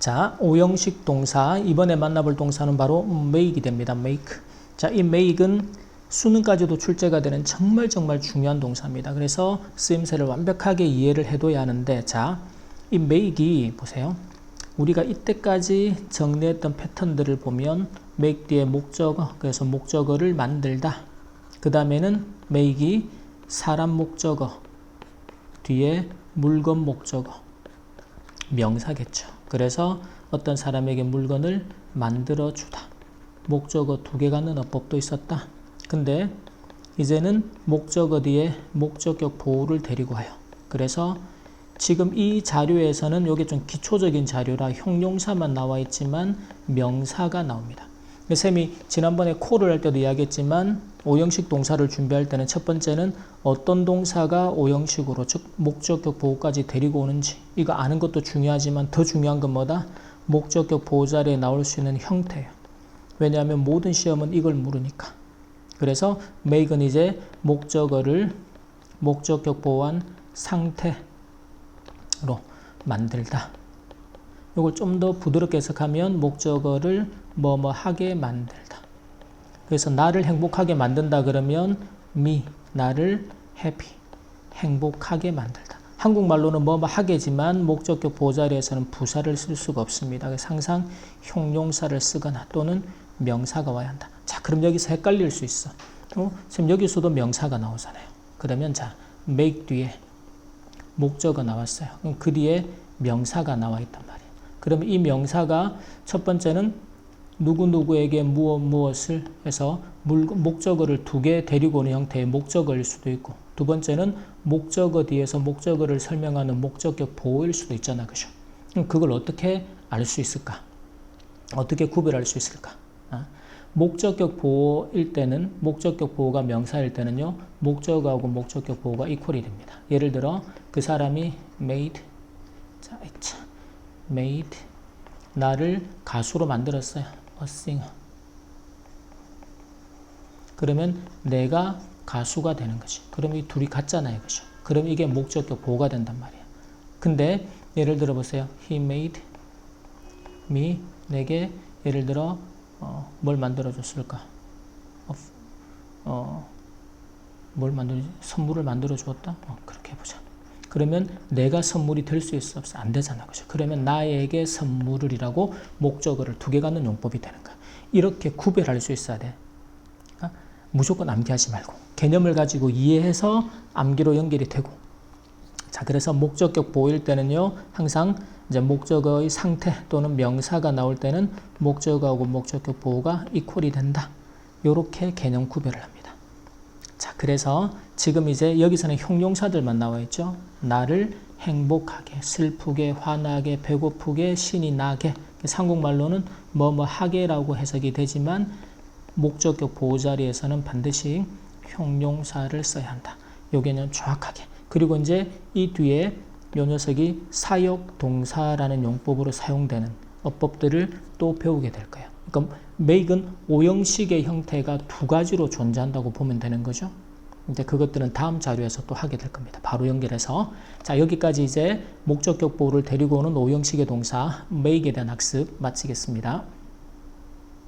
자, 오형식 동사 이번에 만나볼 동사는 바로 make이 됩니다. make. 자, 이 make은 수능까지도 출제가 되는 정말 정말 중요한 동사입니다. 그래서 쓰임새를 완벽하게 이해를 해둬야 하는데 자, 이 make이 보세요. 우리가 이때까지 정리했던 패턴들을 보면 make 뒤에 목적어 그래서 목적어를 만들다 그 다음에는 make이 사람 목적어 뒤에 물건 목적어 명사겠죠. 그래서 어떤 사람에게 물건을 만들어 주다. 목적어 두 개 갖는 어법도 있었다. 근데 이제는 목적어 뒤에 목적격 보호를 데리고 와요. 그래서 지금 이 자료에서는 이게 좀 기초적인 자료라 형용사만 나와 있지만 명사가 나옵니다. 쌤이 지난번에 콜을 할 때도 이야기했지만 오형식 동사를 준비할 때는 첫 번째는 어떤 동사가 오형식으로 즉 목적격 보호까지 데리고 오는지 이거 아는 것도 중요하지만 더 중요한 건 뭐다? 목적격 보호 자리에 나올 수 있는 형태예요. 왜냐하면 모든 시험은 이걸 물으니까. 그래서 make은 이제 목적어를 목적격 보호한 상태로 만들다. 이걸 좀 더 부드럽게 해석하면 목적어를 뭐뭐 하게 만들다. 그래서 나를 행복하게 만든다 그러면 me 나를 happy 행복하게 만들다. 한국말로는 뭐뭐 하게지만 목적격 보자리에서는 부사를 쓸 수가 없습니다. 그래서 항상 형용사를 쓰거나 또는 명사가 와야 한다. 자, 그럼 여기서 헷갈릴 수 있어. 어? 지금 여기서도 명사가 나오잖아요. 그러면 자, make 뒤에 목적어 나왔어요. 그럼 그 뒤에 명사가 나와 있단 말이에요. 그러면 이 명사가 첫 번째는 누구누구에게 무엇 무엇을 해서 물, 목적어를 두 개 데리고 오는 형태의 목적어일 수도 있고 두 번째는 목적어 뒤에서 목적어를 설명하는 목적격 보호일 수도 있잖아 그죠? 그걸 어떻게 알 수 있을까? 어떻게 구별할 수 있을까? 아? 목적격 보호일 때는 목적격 보호가 명사일 때는요 목적어하고 목적격 보호가 이퀄이 됩니다. 예를 들어 그 사람이 made 자, 자 made 나를 가수로 만들었어요 a singer. 그러면 내가 가수가 되는 거지. 그럼 이 둘이 같잖아요. 그죠? 그럼 이게 목적격 보호가 된단 말이야. 근데 예를 들어 보세요. He made me 내게 예를 들어 어, 뭘 만들어 줬을까? 어, 어, 뭘 만들어 선물을 만들어 주었다? 어, 그렇게 해보자. 그러면 내가 선물이 될 수 있어. 없어 안 되잖아. 그죠? 그러면 나에게 선물을이라고 목적어를 두 개 갖는 용법이 되는 거야 이렇게 구별할 수 있어야 돼. 어? 무조건 암기하지 말고. 개념을 가지고 이해해서 암기로 연결이 되고. 자 그래서 목적격 보일 때는요 항상 이제 목적어의 상태 또는 명사가 나올 때는 목적어하고 목적격 보호가 이퀄이 된다. 이렇게 개념 구별을 합니다. 자, 그래서 지금 이제 여기서는 형용사들만 나와 있죠. 나를 행복하게, 슬프게, 화나게, 배고프게, 신이 나게. 한국말로는 뭐뭐 하게라고 해석이 되지만 목적격 보호 자리에서는 반드시 형용사를 써야 한다. 요게는 정확하게. 그리고 이제 이 뒤에 요 녀석이 사역 동사라는 용법으로 사용되는 어법들을 또 배우게 될 거예요. 그러니까 make은 오형식의 형태가 두 가지로 존재한다고 보면 되는 거죠. 이제 그것들은 다음 자료에서 또 하게 될 겁니다. 바로 연결해서 자 여기까지 이제 목적격 보호를 데리고 오는 오형식의 동사 make에 대한 학습 마치겠습니다.